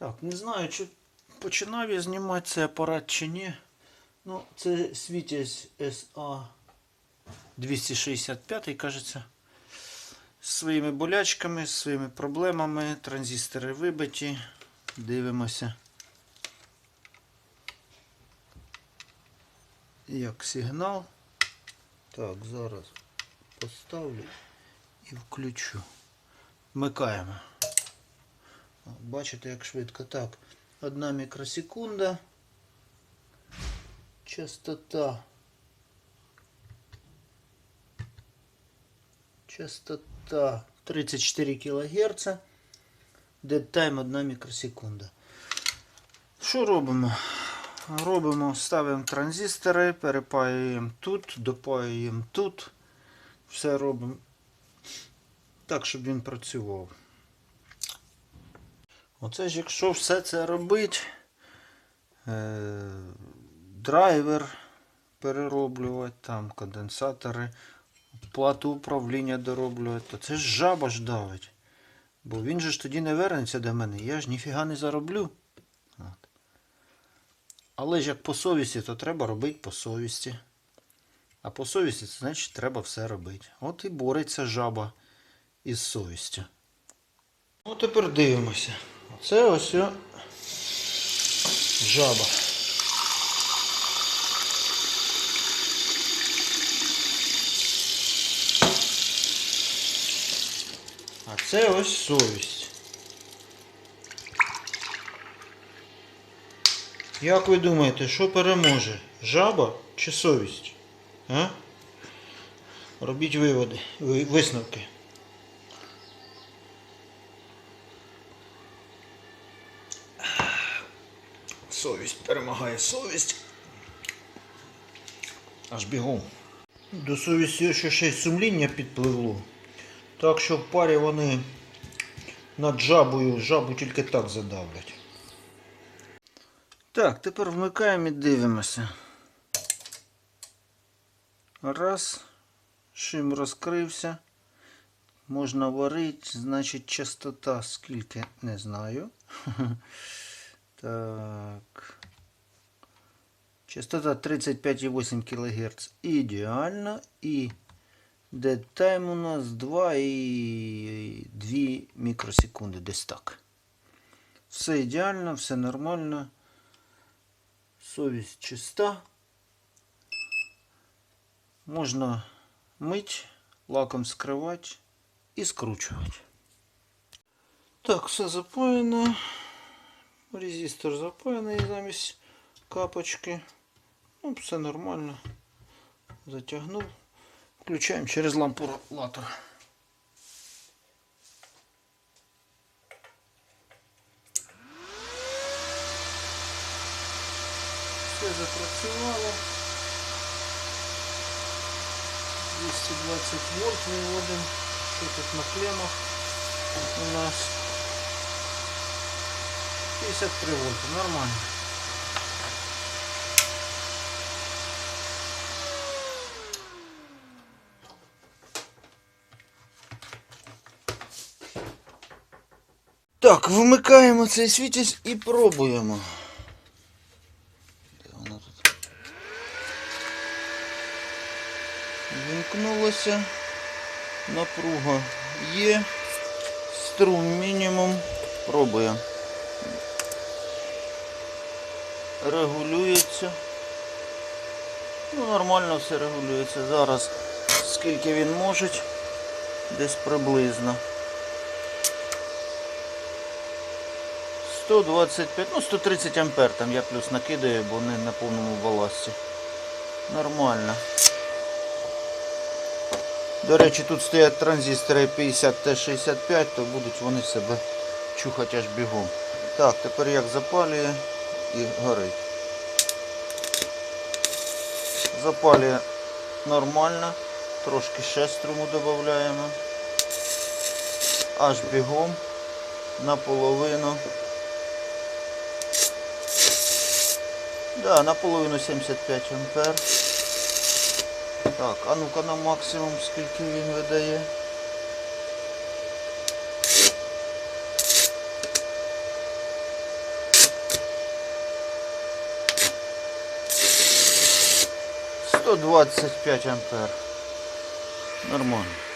Так, не знаю, чи починав я знімати цей апарат чи ні. Ну, це Світязь SA 265, кажеться. З своїми болячками, з своїми проблемами. Транзистори вибиті. Дивимося. Як сигнал. Так, зараз поставлю і включу. Вмикаємо. Бачите, як швидко. Так, одна мікросекунда. Частота. Частота 34 кГц. Дедтайм 1 мікросекунда. Що робимо? Робимо, ставимо транзистори, перепаюємо тут, допаюємо тут. Все робимо так, щоб він працював. Оце ж якщо все це робить, е, драйвер перероблювати, там конденсатори, плату управління дороблювати, то це ж жаба ж давить. Бо він же ж тоді не вернеться до мене, я ж ніфіга не зароблю. От. Але ж як по совісті, то треба робити по совісті. А по совісті, це значить треба все робити. От і бореться жаба із совістю. Ну, тепер дивимося. Оце ось жаба. А це ось совість. Як ви думаєте, що переможе? Жаба чи совість? А? Робіть виводи, висновки. Совість перемагає совість. Аж бігом. До совісті ще ще й сумління підпливло. Так що в парі вони над жабою жабу тільки так задавлять. Так, тепер вмикаємо і дивимося. Раз. Шим розкрився. Можна варити, значить частота скільки не знаю. Так. Частота 35,8 кГц. Ідеально. І time у нас 2,2 мікросекунди. Десь так. Все ідеально, все нормально. Совість чиста. Можна мить, лаком скривати і скручувати. Так, все запаяно. Резистор запаяний замість капочки. Ну, все нормально. Затягнув. Включаємо через лампу лату. Все запрацювало. 220 вольт виводимо. Що тут на клемах у нас? 53 вольта, нормально. Так, вимикаємо цей світязь і пробуємо. Тут? Вимкнулося. Напруга є. Струм мінімум. Пробуємо. Регулюється. Ну, нормально все регулюється. Зараз скільки він може, десь приблизно. 125, ну 130 ампер там я плюс накидаю, бо вони на повному баласті. Нормально. До речі, тут стоять транзистори 50T65, то будуть вони себе чухати аж бігом. Так, тепер як запалює і горить. Запалює нормально, трошки ще струму додаємо. Аж бігом наполовину. Да, наполовину 75 ампер. Так, а ну-ка на максимум скільки він видає. 125 ампер. Нормально.